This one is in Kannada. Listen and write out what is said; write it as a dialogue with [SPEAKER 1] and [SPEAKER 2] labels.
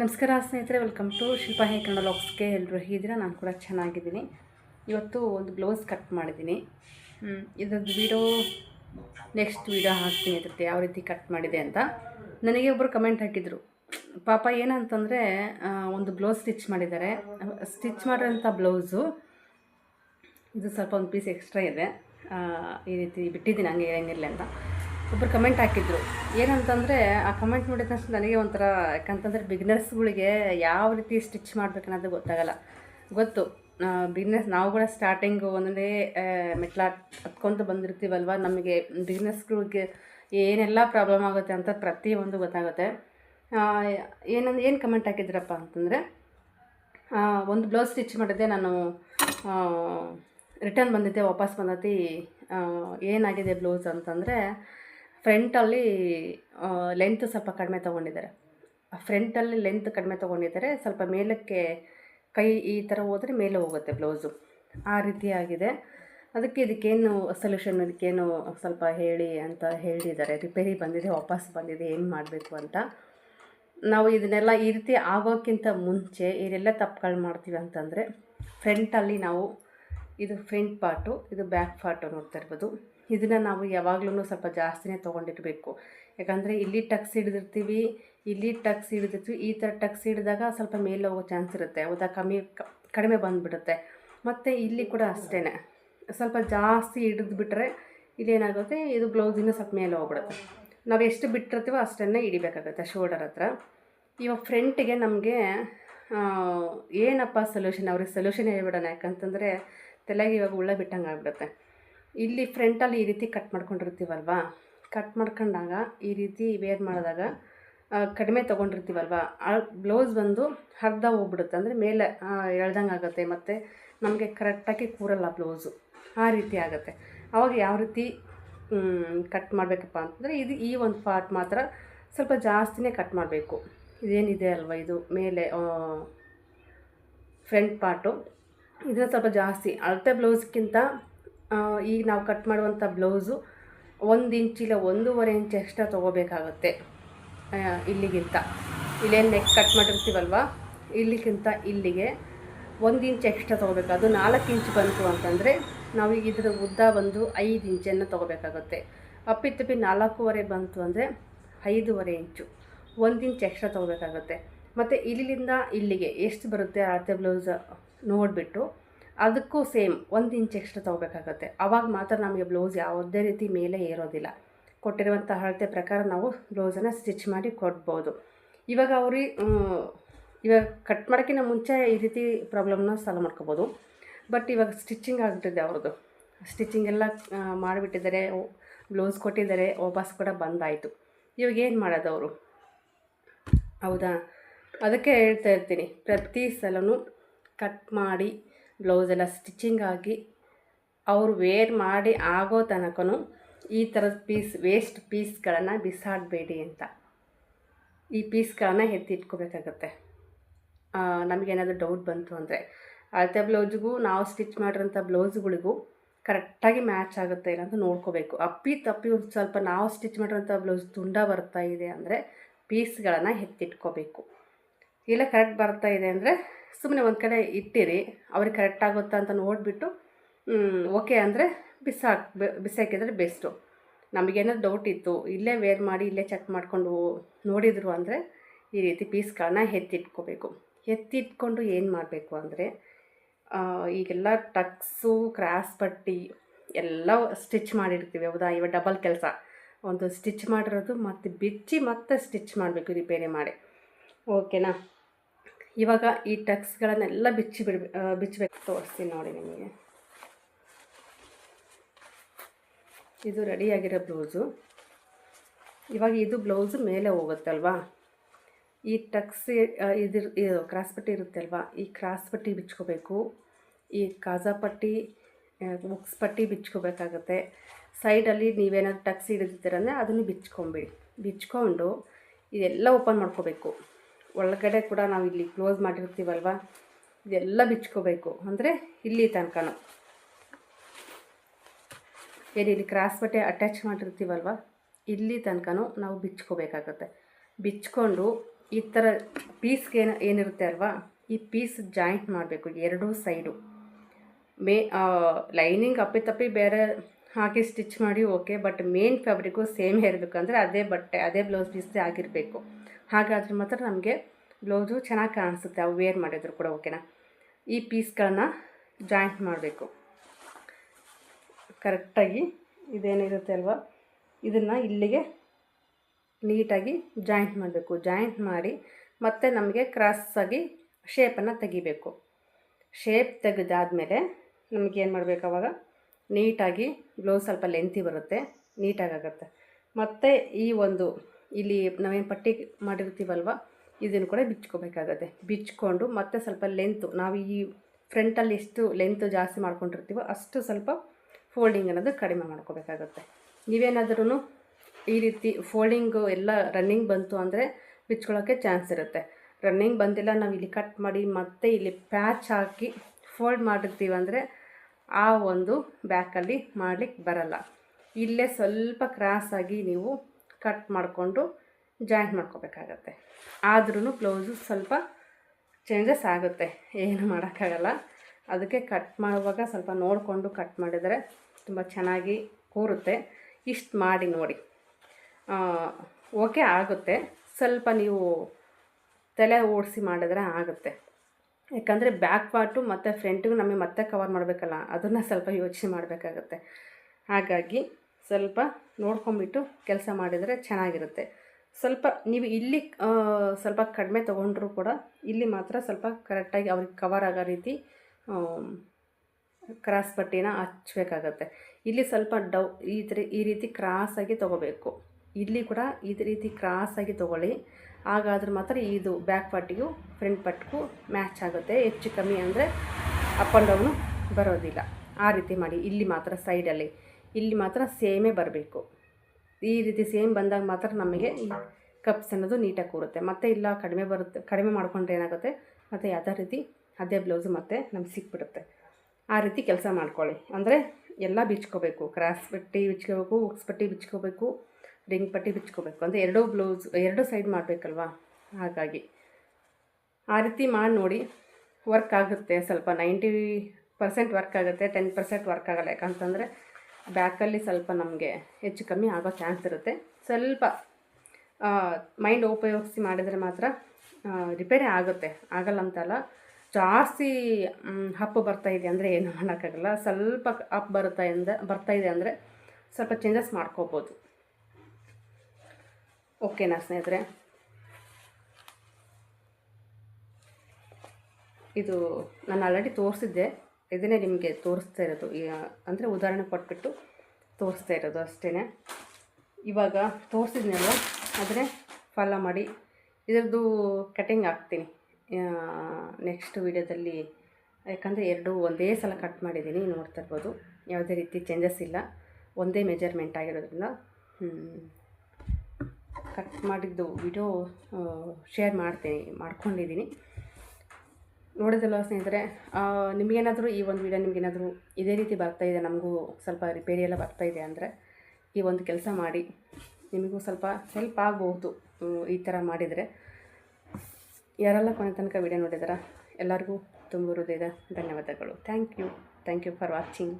[SPEAKER 1] ನಮಸ್ಕಾರ ಸ್ನೇಹಿತರೆ ವೆಲ್ಕಮ್ ಟು ಶಿಲ್ಪಾ ಹೇ ಕನ್ನಡ ಲಾಕ್ಸ್ಗೆ ಎಲ್ಲರೂ ಹೇಗಿದ್ದೀರಾ? ನಾನು ಕೂಡ ಚೆನ್ನಾಗಿದ್ದೀನಿ. ಇವತ್ತು ಒಂದು ಬ್ಲೌಸ್ ಕಟ್ ಮಾಡಿದ್ದೀನಿ. ಇದ್ರದ್ದು ವೀಡಿಯೋ ನೆಕ್ಸ್ಟ್ ವೀಡಿಯೋ ಹಾಕ್ತೀನಿ ಇದ್ರದ್ದು ಯಾವ ರೀತಿ ಕಟ್ ಮಾಡಿದೆ ಅಂತ. ನನಗೆ ಒಬ್ಬರು ಕಮೆಂಟ್ ಹಾಕಿದರು. ಪಾಪ ಏನಂತಂದರೆ ಒಂದು ಬ್ಲೌಸ್ ಸ್ಟಿಚ್ ಮಾಡಿದ್ದಾರೆ. ಸ್ಟಿಚ್ ಮಾಡಿರೋಂಥ ಬ್ಲೌಸು ಇದು ಸ್ವಲ್ಪ ಒಂದು ಪೀಸ್ ಎಕ್ಸ್ಟ್ರಾ ಇದೆ. ಈ ರೀತಿ ಬಿಟ್ಟಿದ್ದೀನಿ, ಹಂಗೆ ಏನಿಲ್ಲ ಅಂತ. ಒಬ್ಬರು ಕಮೆಂಟ್ ಹಾಕಿದ್ರು. ಏನಂತಂದರೆ, ಆ ಕಮೆಂಟ್ ನೋಡಿದ ತಕ್ಷಣ ನನಗೆ ಒಂಥರ, ಯಾಕಂತಂದರೆ ಬಿಗ್ನರ್ಸ್ಗಳಿಗೆ ಯಾವ ರೀತಿ ಸ್ಟಿಚ್ ಮಾಡ್ಬೇಕು ಅನ್ನೋದು ಗೊತ್ತಾಗಲ್ಲ. ಗೊತ್ತು. ಬಿಗ್ನೆಸ್ ನಾವು ಕೂಡ ಸ್ಟಾರ್ಟಿಂಗು ಒಂದೇ ಮೆಟ್ಲ ಹತ್ಕೊಂತ ಬಂದಿರ್ತೀವಲ್ವ? ನಮಗೆ ಬಿಗ್ನೆಸ್ಗಳಿಗೆ ಏನೆಲ್ಲ ಪ್ರಾಬ್ಲಮ್ ಆಗುತ್ತೆ ಅಂತ ಪ್ರತಿಯೊಂದು ಗೊತ್ತಾಗುತ್ತೆ. ಏನಂದು, ಏನು ಕಮೆಂಟ್ ಹಾಕಿದ್ರಪ್ಪ ಅಂತಂದರೆ ಒಂದು ಬ್ಲೌಸ್ ಸ್ಟಿಚ್ ಮಾಡಿದ್ದೆ, ನಾನು ರಿಟರ್ನ್ ಬಂದಿದ್ದೆ, ವಾಪಸ್ ಬಂದತಿ ಏನಾಗಿದೆ ಬ್ಲೌಸ್ ಅಂತಂದರೆ ಫ್ರಂಟಲ್ಲಿ ಲೆಂತ್ ಸ್ವಲ್ಪ ಕಡಿಮೆ ತೊಗೊಂಡಿದ್ದಾರೆ. ಫ್ರಂಟಲ್ಲಿ ಲೆಂತ್ ಕಡಿಮೆ ತೊಗೊಂಡಿದ್ದಾರೆ. ಸ್ವಲ್ಪ ಮೇಲಕ್ಕೆ ಕೈ ಈ ಥರ ಹೋದರೆ ಮೇಲೆ ಹೋಗುತ್ತೆ ಬ್ಲೌಸು ಆ ರೀತಿ ಆಗಿದೆ. ಅದಕ್ಕೆ ಇದಕ್ಕೇನು ಸೊಲ್ಯೂಷನ್ ಅದಕ್ಕೇನು ಸ್ವಲ್ಪ ಹೇಳಿ ಅಂತ ಹೇಳಿದ್ದಾರೆ. ರಿಪೇರಿ ಬಂದಿದೆ, ವಾಪಸ್ ಬಂದಿದೆ, ಏನು ಮಾಡಬೇಕು ಅಂತ. ನಾವು ಇದನ್ನೆಲ್ಲ ಈ ರೀತಿ ಆಗೋಕ್ಕಿಂತ ಮುಂಚೆ, ಇದೆಲ್ಲ ತಪ್ಪುಗಳು ಮಾಡ್ತೀವಿ ಅಂತಂದರೆ ಫ್ರಂಟಲ್ಲಿ ನಾವು ಇದು ಫ್ರಂಟ್ ಪಾರ್ಟು ಇದು ಬ್ಯಾಕ್ ಪಾರ್ಟು ನೋಡ್ತಾ ಇರ್ಬೋದು. ಇದನ್ನು ನಾವು ಯಾವಾಗಲೂ ಸ್ವಲ್ಪ ಜಾಸ್ತಿನೇ ತೊಗೊಂಡಿರಬೇಕು. ಯಾಕಂದರೆ ಇಲ್ಲಿ ಟಕ್ಸ್ ಹಿಡಿದಿರ್ತೀವಿ, ಇಲ್ಲಿ ಟಕ್ಸ್ ಹಿಡಿದಿರ್ತೀವಿ, ಈ ಥರ ಟಕ್ಸ್ ಹಿಡಿದಾಗ ಸ್ವಲ್ಪ ಮೇಲೆ ಹೋಗೋ ಚಾನ್ಸ್ ಇರುತ್ತೆ. ಹೌದಾ? ಕಮ್ಮಿ ಕಡಿಮೆ ಬಂದುಬಿಡುತ್ತೆ. ಮತ್ತು ಇಲ್ಲಿ ಕೂಡ ಅಷ್ಟೇ ಸ್ವಲ್ಪ ಜಾಸ್ತಿ ಹಿಡಿದ್ಬಿಟ್ರೆ ಇಲ್ಲೇನಾಗುತ್ತೆ ಇದು ಬ್ಲೌಸ್ ಸ್ವಲ್ಪ ಮೇಲೆ ಹೋಗ್ಬಿಡುತ್ತೆ. ನಾವು ಎಷ್ಟು ಬಿಟ್ಟಿರ್ತೀವೋ ಅಷ್ಟನ್ನೇ ಹಿಡಿಬೇಕಾಗುತ್ತೆ ಶೋಲ್ಡರ್ ಹತ್ರ. ಇವಾಗ ಫ್ರಂಟಿಗೆ ನಮಗೆ ಏನಪ್ಪ ಸೊಲ್ಯೂಷನ್ ಅವ್ರಿಗೆ ಸೊಲ್ಯೂಷನ್ ಹೇಳ್ಬಿಡೋಣ. ಯಾಕಂತಂದರೆ ತಲೆಗೆ ಇವಾಗ ಉಳ್ಳ ಬಿಟ್ಟಂಗೆ ಆಗ್ಬಿಡುತ್ತೆ. ಇಲ್ಲಿ ಫ್ರಂಟಲ್ಲಿ ಈ ರೀತಿ ಕಟ್ ಮಾಡ್ಕೊಂಡಿರ್ತೀವಲ್ವ? ಕಟ್ ಮಾಡ್ಕೊಂಡಾಗ ಈ ರೀತಿ ವೇರ್ ಮಾಡಿದಾಗ ಕಡಿಮೆ ತೊಗೊಂಡಿರ್ತೀವಲ್ವ? ಆ ಬ್ಲೌಸ್ ಬಂದು ಅರ್ಧ ಹೋಗ್ಬಿಡುತ್ತೆ. ಅಂದರೆ ಮೇಲೆ ಎಳ್ದಂಗೆ ಆಗುತ್ತೆ ಮತ್ತು ನಮಗೆ ಕರೆಕ್ಟಾಗಿ ಕೂರಲ್ಲ ಬ್ಲೌಸು ಆ ರೀತಿ ಆಗುತ್ತೆ. ಆವಾಗ ಯಾವ ರೀತಿ ಕಟ್ ಮಾಡಬೇಕಪ್ಪ ಅಂತಂದರೆ ಇದು ಈ ಒಂದು ಪಾರ್ಟ್ ಮಾತ್ರ ಸ್ವಲ್ಪ ಜಾಸ್ತಿನೇ ಕಟ್ ಮಾಡಬೇಕು. ಇದೇನಿದೆ ಅಲ್ವ ಇದು? ಮೇಲೆ ಫ್ರಂಟ್ ಪಾರ್ಟು ಇದನ್ನ ಸ್ವಲ್ಪ ಜಾಸ್ತಿ. ಅಳತೆ ಬ್ಲೌಸ್ಗಿಂತ ಈಗ ನಾವು ಕಟ್ ಮಾಡುವಂಥ ಬ್ಲೌಸು ಒಂದು ಇಂಚಿಲ್ಲ ಒಂದೂವರೆ ಇಂಚ್ ಎಕ್ಸ್ಟ್ರಾ ತೊಗೋಬೇಕಾಗುತ್ತೆ. ಇಲ್ಲಿಗಿಂತ. ಇಲ್ಲೇನು ನೆಕ್ ಕಟ್ ಮಾಡಿರ್ತೀವಲ್ವ? ಇಲ್ಲಿಗಿಂತ ಇಲ್ಲಿಗೆ ಒಂದು ಇಂಚ್ ಎಕ್ಸ್ಟ್ರಾ ತೊಗೋಬೇಕು. ಅದು ನಾಲ್ಕು ಇಂಚ್ ಬಂತು ಅಂತಂದರೆ ನಾವು ಇದ್ರ ಉದ್ದ ಬಂದು ಐದು ಇಂಚನ್ನು ತೊಗೋಬೇಕಾಗುತ್ತೆ. ಅಪ್ಪಿತಪ್ಪಿ ನಾಲ್ಕೂವರೆ ಬಂತು ಅಂದರೆ ಐದೂವರೆ ಇಂಚು. ಒಂದು ಇಂಚ್ ಎಕ್ಸ್ಟ್ರಾ ತೊಗೋಬೇಕಾಗುತ್ತೆ. ಮತ್ತು ಇಲ್ಲಿಂದ ಇಲ್ಲಿಗೆ ಎಷ್ಟು ಬರುತ್ತೆ ಅಳತೆ ಬ್ಲೌಸ್? ನೋಡಿಬಿಟ್ಟು ಅದಕ್ಕೂ ಸೇಮ್ ಒಂದು ಇಂಚ್ ಎಕ್ಸ್ಟ್ರಾ ತೊಗೋಬೇಕಾಗತ್ತೆ. ಆವಾಗ ಮಾತ್ರ ನಮಗೆ ಬ್ಲೌಸ್ ಯಾವುದೇ ರೀತಿ ಮೇಲೆ ಏರೋದಿಲ್ಲ. ಕೊಟ್ಟಿರುವಂಥ ಅಳತೆ ಪ್ರಕಾರ ನಾವು ಬ್ಲೌಸನ್ನು ಸ್ಟಿಚ್ ಮಾಡಿ ಕೊಡ್ಬೋದು. ಇವಾಗ ಅವ್ರಿಗೆ ಇವಾಗ ಕಟ್ ಮಾಡೋಕ್ಕಿಂತ ಮುಂಚೆ ಈ ರೀತಿ ಪ್ರಾಬ್ಲಮ್ನ ಸಾಲ್ವ್ ಮಾಡ್ಕೋಬೋದು. ಬಟ್ ಇವಾಗ ಸ್ಟಿಚಿಂಗ್ ಆಗಿಬಿಟ್ಟಿದೆ ಅವ್ರದ್ದು. ಸ್ಟಿಚಿಂಗ್ ಎಲ್ಲ ಮಾಡಿಬಿಟ್ಟಿದ್ದಾರೆ. ಬ್ಲೌಸ್ ಕೊಟ್ಟಿದ್ದಾರೆ. ವಾಪಸ್ ಕೂಡ ಬಂದಾಯಿತು. ಇವಾಗ ಏನು ಮಾಡೋದು ಅವರು? ಹೌದಾ? ಅದಕ್ಕೆ ಹೇಳ್ತಾ ಇರ್ತೀನಿ. ಪ್ರತಿ ಸಲನೂ ಕಟ್ ಮಾಡಿ ಬ್ಲೌಸೆಲ್ಲ ಸ್ಟಿಚಿಂಗ್ ಆಗಿ ಅವರು ವೇರ್ ಮಾಡಿ ಆಗೋ ತನಕನು ಈ ಥರದ ಪೀಸ್ ವೇಸ್ಟ್ ಪೀಸ್ಗಳನ್ನು ಬಿಸಾಡಬೇಡಿ ಅಂತ. ಈ ಪೀಸ್ಗಳನ್ನು ಎತ್ತಿಟ್ಕೋಬೇಕಾಗತ್ತೆ. ನಮಗೇನಾದರೂ ಡೌಟ್ ಬಂತು ಅಂದರೆ ಅಳತೆ ಬ್ಲೌಸ್ಗೂ ನಾವು ಸ್ಟಿಚ್ ಮಾಡಿರೋಂಥ ಬ್ಲೌಸ್ಗಳಿಗೂ ಕರೆಕ್ಟಾಗಿ ಮ್ಯಾಚ್ ಆಗುತ್ತೆ ಇಲ್ಲ ಅಂತ ನೋಡ್ಕೋಬೇಕು. ಅಪ್ಪಿ ತಪ್ಪಿ ಒಂದು ಸ್ವಲ್ಪ ನಾವು ಸ್ಟಿಚ್ ಮಾಡಿರೋಂಥ ಬ್ಲೌಸ್ ತುಂಡ ಬರ್ತಾ ಇದೆ ಅಂದರೆ ಪೀಸ್ಗಳನ್ನು ಎತ್ತಿಟ್ಕೋಬೇಕು. ಇಲ್ಲ ಕರೆಕ್ಟ್ ಬರ್ತಾ ಇದೆ ಅಂದರೆ ಸುಮ್ಮನೆ ಒಂದು ಕಡೆ ಇಟ್ಟಿರಿ, ಅವ್ರಿಗೆ ಕರೆಕ್ಟ್ ಆಗುತ್ತಾ ಅಂತ ನೋಡಿಬಿಟ್ಟು ಓಕೆ ಅಂದರೆ ಬಿಸಾಕ್ ಬಿಸಾಕಿದ್ರೆ ಬೆಸ್ಟು ನಮಗೇನಾದ್ರು ಡೌಟ್ ಇತ್ತು, ಇಲ್ಲೇ ವೇರ್ ಮಾಡಿ, ಇಲ್ಲೇ ಚೆಕ್ ಮಾಡಿಕೊಂಡು ನೋಡಿದ್ರು ಅಂದರೆ ಈ ರೀತಿ ಪೀಸ್ಗಳನ್ನ ಎತ್ತಿಟ್ಕೋಬೇಕು. ಎತ್ತಿಟ್ಕೊಂಡು ಏನು ಮಾಡಬೇಕು ಅಂದರೆ ಈಗೆಲ್ಲ ಟಕ್ಸು ಕ್ರಾಸ್ ಪಟ್ಟಿ ಎಲ್ಲ ಸ್ಟಿಚ್ ಮಾಡಿರ್ತೀವಿ, ಹೌದಾ? ಇವಾಗ ಡಬಲ್ ಕೆಲಸ. ಒಂದು ಸ್ಟಿಚ್ ಮಾಡಿರೋದು ಮತ್ತು ಬಿಚ್ಚಿ ಮತ್ತೆ ಸ್ಟಿಚ್ ಮಾಡಬೇಕು ರಿಪೇರಿ ಮಾಡಿ. ಓಕೆನಾ ಇವಾಗ ಈ ಟಕ್ಸ್ಗಳನ್ನೆಲ್ಲ ಬಿಚ್ಚಿ ಬಿಡ್ಬೇ ಬಿಚ್ಚಬೇಕು ತೋರಿಸ್ತೀನಿ ನೋಡಿ ನಿಮಗೆ. ಇದು ರೆಡಿಯಾಗಿರೋ ಬ್ಲೌಸು. ಇವಾಗ ಇದು ಬ್ಲೌಸು ಮೇಲೆ ಹೋಗುತ್ತಲ್ವಾ? ಈ ಟಕ್ಸ್ ಇದಿರ್ ಇದು ಕ್ರಾಸ್ ಪಟ್ಟಿ ಇರುತ್ತೆ ಅಲ್ವಾ ಈ ಕ್ರಾಸ್ ಪಟ್ಟಿ ಬಿಚ್ಕೋಬೇಕು. ಈ ಕಾಜಾ ಪಟ್ಟಿ ಮುಕ್ಸ್ ಪಟ್ಟಿ ಬಿಚ್ಕೋಬೇಕಾಗತ್ತೆ. ಸೈಡಲ್ಲಿ ನೀವೇನಾದ್ರು ಟಕ್ಸ್ ಹಿಡಿದಿದ್ದೀರಂದರೆ ಅದನ್ನು ಬಿಚ್ಕೊಂಬಿಡಿ. ಬಿಚ್ಕೊಂಡು ಇದೆಲ್ಲ ಓಪನ್ ಮಾಡ್ಕೋಬೇಕು. ಒಳಗಡೆ ಕೂಡ ನಾವು ಇಲ್ಲಿ ಕ್ಲೋಸ್ ಮಾಡಿರ್ತೀವಲ್ವ? ಇದೆಲ್ಲ ಬಿಚ್ಕೋಬೇಕು. ಅಂದರೆ ಇಲ್ಲಿ ತನಕನೂ. ಏನು ಇಲ್ಲಿ ಕ್ರಾಸ್ ಬಟ್ಟೆ ಅಟ್ಯಾಚ್ ಮಾಡಿರ್ತೀವಲ್ವ? ಇಲ್ಲಿ ತನಕನೂ ನಾವು ಬಿಚ್ಕೋಬೇಕಾಗತ್ತೆ. ಬಿಚ್ಕೊಂಡು ಈ ಥರ ಪೀಸ್ಗೆ ಏನು ಏನಿರುತ್ತೆ ಅಲ್ವಾ? ಈ ಪೀಸ್ ಜಾಯಿಂಟ್ ಮಾಡಬೇಕು, ಎರಡೂ ಸೈಡು ಮೇ ಲೈನಿಂಗ್ ಅಪ್ಪಿ ತಪ್ಪಿ ಬೇರೆ ಹಾಕಿ ಸ್ಟಿಚ್ ಮಾಡಿ okay but main fabric same ಇರಬೇಕಂದ್ರೆ ಅದೇ ಬಟ್ಟೆ, ಅದೇ ಬ್ಲೌಸ್ ಪೀಸೇ ಆಗಿರಬೇಕು. ಹಾಗಾದ್ರೆ ಮಾತ್ರ ನಮಗೆ ಬ್ಲೌಸು ಚೆನ್ನಾಗಿ ಕಾಣಿಸುತ್ತೆ, ಅವು ವೇರ್ ಮಾಡಿದ್ರು ಕೂಡ ಓಕೆನಾ ಈ ಪೀಸ್ಗಳನ್ನ ಜಾಯಿಂಟ್ ಮಾಡಬೇಕು. ಕರೆಕ್ಟಾಗಿ ಇದೇನಿರುತ್ತೆ ಅಲ್ವಾ? ಇದನ್ನು ಇಲ್ಲಿಗೆ ನೀಟಾಗಿ ಜಾಯಿಂಟ್ ಮಾಡಬೇಕು. ಜಾಯಿಂಟ್ ಮಾಡಿ ಮತ್ತೆ ನಮಗೆ ಕ್ರಾಸಾಗಿ ಶೇಪನ್ನು ತೆಗಿಬೇಕು. ಶೇಪ್ ತೆಗೆದಾದ್ಮೇಲೆ ನಮಗೆ ಏನು ಮಾಡಬೇಕು ಅವಾಗ? ನೀಟಾಗಿ ಬ್ಲೌಸ್ ಸ್ವಲ್ಪ ಲೆಂತಿ ಬರುತ್ತೆ, ನೀಟಾಗಿ ಆಗುತ್ತೆ. ಮತ್ತು ಈ ಒಂದು ಇಲ್ಲಿ ನಾವೇನು ಪಟ್ಟಿ ಮಾಡಿರ್ತೀವಲ್ವ, ಇದನ್ನು ಕೂಡ ಬಿಚ್ಕೋಬೇಕಾಗತ್ತೆ. ಬಿಚ್ಕೊಂಡು ಮತ್ತೆ ಸ್ವಲ್ಪ ಲೆಂತು ನಾವು ಈ ಫ್ರಂಟಲ್ಲಿ ಎಷ್ಟು ಲೆಂತ್ ಜಾಸ್ತಿ ಮಾಡ್ಕೊಂಡಿರ್ತೀವೋ ಅಷ್ಟು ಸ್ವಲ್ಪ ಫೋಲ್ಡಿಂಗ್ ಅನ್ನೋದು ಕಡಿಮೆ ಮಾಡ್ಕೋಬೇಕಾಗತ್ತೆ. ನೀವೇನಾದ್ರೂ ಈ ರೀತಿ ಫೋಲ್ಡಿಂಗು ಎಲ್ಲ ರನ್ನಿಂಗ್ ಬಂತು ಅಂದರೆ ಬಿಚ್ಕೊಳ್ಳೋಕ್ಕೆ ಚಾನ್ಸ್ ಇರುತ್ತೆ. ರನ್ನಿಂಗ್ ಬಂದಿಲ್ಲ, ನಾವು ಇಲ್ಲಿ ಕಟ್ ಮಾಡಿ ಮತ್ತೆ ಇಲ್ಲಿ ಪ್ಯಾಚ್ ಹಾಕಿ ಫೋಲ್ಡ್ ಮಾಡಿರ್ತೀವಂದರೆ ಆ ಒಂದು ಬ್ಯಾಕಲ್ಲಿ ಮಾಡಲಿಕ್ಕೆ ಬರಲ್ಲ. ಇಲ್ಲೇ ಸ್ವಲ್ಪ ಕ್ರಾಸ್ ಆಗಿ ನೀವು ಕಟ್ ಮಾಡಿಕೊಂಡು ಜಾಯಿಂಟ್ ಮಾಡ್ಕೋಬೇಕಾಗತ್ತೆ. ಆದ್ರೂ ಬ್ಲೌಸು ಸ್ವಲ್ಪ ಚೇಂಜಸ್ ಆಗುತ್ತೆ. ಏನು ಮಾಡೋಕ್ಕಾಗಲ್ಲ. ಅದಕ್ಕೆ ಕಟ್ ಮಾಡುವಾಗ ಸ್ವಲ್ಪ ನೋಡಿಕೊಂಡು ಕಟ್ ಮಾಡಿದರೆ ತುಂಬ ಚೆನ್ನಾಗಿ ಕೂರುತ್ತೆ. ಇಷ್ಟು ಮಾಡಿ ನೋಡಿ. ಓಕೆ ಆಗುತ್ತೆ. ಸ್ವಲ್ಪ ನೀವು ತಲೆ ಓಡಿಸಿ ಮಾಡಿದ್ರೆ ಆಗುತ್ತೆ. ಯಾಕಂದರೆ ಬ್ಯಾಕ್ ಪಾರ್ಟು ಮತ್ತು ಫ್ರಂಟಿಗೂ ನಮಗೆ ಮತ್ತೆ ಕವರ್ ಮಾಡಬೇಕಲ್ಲ, ಅದನ್ನು ಸ್ವಲ್ಪ ಯೋಚನೆ ಮಾಡಬೇಕಾಗತ್ತೆ. ಹಾಗಾಗಿ ಸ್ವಲ್ಪ ನೋಡ್ಕೊಂಬಿಟ್ಟು ಕೆಲಸ ಮಾಡಿದರೆ ಚೆನ್ನಾಗಿರುತ್ತೆ. ಸ್ವಲ್ಪ ನೀವು ಇಲ್ಲಿ ಸ್ವಲ್ಪ ಕಡಿಮೆ ತೊಗೊಂಡ್ರೂ ಕೂಡ ಇಲ್ಲಿ ಮಾತ್ರ ಸ್ವಲ್ಪ ಕರೆಕ್ಟಾಗಿ ಅವ್ರಿಗೆ ಕವರ್ ಆಗೋ ರೀತಿ ಕ್ರಾಸ್ ಪಟ್ಟಿನ ಹಚ್ಬೇಕಾಗತ್ತೆ. ಇಲ್ಲಿ ಸ್ವಲ್ಪ ಡೌ, ಈ ಥರ ಈ ರೀತಿ ಕ್ರಾಸಾಗಿ ತೊಗೋಬೇಕು. ಇಲ್ಲಿ ಕೂಡ ಈ ರೀತಿ ಕ್ರಾಸಾಗಿ ತೊಗೊಳ್ಳಿ. ಹಾಗಾದ್ರೆ ಮಾತ್ರ ಇದು ಬ್ಯಾಕ್ ಪಟ್ಟಿಗೂ ಫ್ರಂಟ್ ಪಟ್ಟಿಗೂ ಮ್ಯಾಚ್ ಆಗುತ್ತೆ. ಹೆಚ್ಚು ಕಮ್ಮಿ ಅಂದರೆ ಅಪ್ ಆ್ಯಂಡ್ ಡೌನು ಬರೋದಿಲ್ಲ. ಆ ರೀತಿ ಮಾಡಿ. ಇಲ್ಲಿ ಮಾತ್ರ ಸೈಡಲ್ಲಿ ಇಲ್ಲಿ ಮಾತ್ರ ಸೇಮೇ ಬರಬೇಕು. ಈ ರೀತಿ ಸೇಮ್ ಬಂದಾಗ ಮಾತ್ರ ನಮಗೆ ಕಪ್ಸ್ ಅನ್ನೋದು ನೀಟಾಗಿ ಕೂರುತ್ತೆ. ಮತ್ತು ಇಲ್ಲ ಕಡಿಮೆ ಬರುತ್ತೆ, ಕಡಿಮೆ ಮಾಡಿಕೊಂಡ್ರೆ ಏನಾಗುತ್ತೆ? ಮತ್ತು ಯಾವುದೇ ರೀತಿ ಅದೇ ಬ್ಲೌಸು ಮತ್ತೆ ನಮ್ಗೆ ಸಿಕ್ಬಿಡುತ್ತೆ. ಆ ರೀತಿ ಕೆಲಸ ಮಾಡ್ಕೊಳ್ಳಿ. ಅಂದರೆ ಎಲ್ಲ ಬಿಚ್ಕೋಬೇಕು. ಕ್ರಾಸ್ ಪಟ್ಟಿ ಬಿಚ್ಕೋಬೇಕು, ಉಕ್ಸ್ ಪಟ್ಟಿ ಬಿಚ್ಕೋಬೇಕು, ರಿಂಗ್ ಪಟ್ಟಿ ಬಿಚ್ಕೋಬೇಕು. ಅಂದರೆ ಎರಡೂ ಬ್ಲೌಸ್ ಎರಡು ಸೈಡ್ ಮಾಡಬೇಕಲ್ವಾ? ಹಾಗಾಗಿ ಆ ರೀತಿ ಮಾಡಿ ನೋಡಿ ವರ್ಕ್ ಆಗುತ್ತೆ. ಸ್ವಲ್ಪ ನೈಂಟಿ ಪರ್ಸೆಂಟ್ ವರ್ಕ್ ಆಗುತ್ತೆ ಟೆನ್ ಪರ್ಸೆಂಟ್ ವರ್ಕ್ ಆಗಲ್ಲ. ಯಾಕಂತಂದರೆ ಬ್ಯಾಕಲ್ಲಿ ಸ್ವಲ್ಪ ನಮಗೆ ಹೆಚ್ಚು ಕಮ್ಮಿ ಆಗೋ ಚಾನ್ಸ್ ಇರುತ್ತೆ. ಸ್ವಲ್ಪ ಮೈಂಡ್ ಉಪಯೋಗಿಸಿ ಮಾಡಿದರೆ ಮಾತ್ರ ರಿಪೇರಿ ಆಗುತ್ತೆ. ಆಗಲ್ಲ ಅಂತಲ್ಲ, ಜಾಸ್ತಿ ಅಪ್ ಬರ್ತಾ ಅಂದರೆ ಏನು ಮಾಡೋಕ್ಕಾಗಲ್ಲ. ಸ್ವಲ್ಪ ಅಪ್ ಬರುತ್ತಾ ಎಂದ, ಬರ್ತಾ ಇದೆ ಅಂದರೆ ಸ್ವಲ್ಪ ಚೇಂಜಸ್ ಮಾಡ್ಕೋಬೋದು. ಓಕೆನಾ ಸ್ನೇಹಿತರೆ. ಇದು ನಾನು ಆಲ್ರೆಡಿ ತೋರಿಸಿದ್ದೆ. ಇದನ್ನೇ ನಿಮಗೆ ತೋರಿಸ್ತಾ ಇರೋದು. ಅಂದರೆ ಉದಾಹರಣೆ ಕೊಟ್ಬಿಟ್ಟು ತೋರಿಸ್ತಾ ಇರೋದು ಅಷ್ಟೇ ಇವಾಗ ತೋರಿಸಿದ್ನಲ್ವ? ಆದರೆ ಫಾಲೋ ಮಾಡಿ. ಇದರದ್ದು ಕಟಿಂಗ್ ಹಾಕ್ತೀನಿ. ನೆಕ್ಸ್ಟ್ ವೀಡಿಯೋದಲ್ಲಿ. ಯಾಕಂದರೆ ಎರಡು ಒಂದೇ ಸಲ ಕಟ್ ಮಾಡಿದ್ದೀನಿ, ನೋಡ್ತಾ ಇರ್ಬೋದು. ಯಾವುದೇ ರೀತಿ ಚೇಂಜಸ್ ಇಲ್ಲ. ಒಂದೇ ಮೆಜರ್ಮೆಂಟ್ ಆಗಿರೋದ್ರಿಂದ. ಕಟ್ ಮಾಡಿದ್ದು ವಿಡಿಯೋ ಶೇರ್ ಮಾಡ್ತೀನಿ, ಮಾಡ್ಕೊಂಡಿದ್ದೀನಿ. ನೋಡಿದಲ್ವ ಸ್ನೇಹಿತರೆ ನಿಮಗೇನಾದರೂ ಈ ಒಂದು ವಿಡಿಯೋ ನಿಮಗೇನಾದರೂ ಇದೇ ರೀತಿ ಬರ್ತಾಯಿದೆ ನಮಗೂ ಸ್ವಲ್ಪ ರಿಪೇರಿ ಎಲ್ಲ ಬರ್ತಾಯಿದೆ ಅಂದರೆ ಈ ಒಂದು ಕೆಲಸ ಮಾಡಿ, ನಿಮಗೂ ಸ್ವಲ್ಪ ಹೆಲ್ಪ್ ಆಗ್ಬೋದು ಈ ಥರ ಮಾಡಿದರೆ. ಯಾರೆಲ್ಲ ಕೊನೆ ತನಕ ವಿಡಿಯೋ ನೋಡಿದಾರ? ಎಲ್ಲರಿಗೂ ತುಂಬ ಹೃದಯದ ಧನ್ಯವಾದಗಳು. Thank you thank you for watching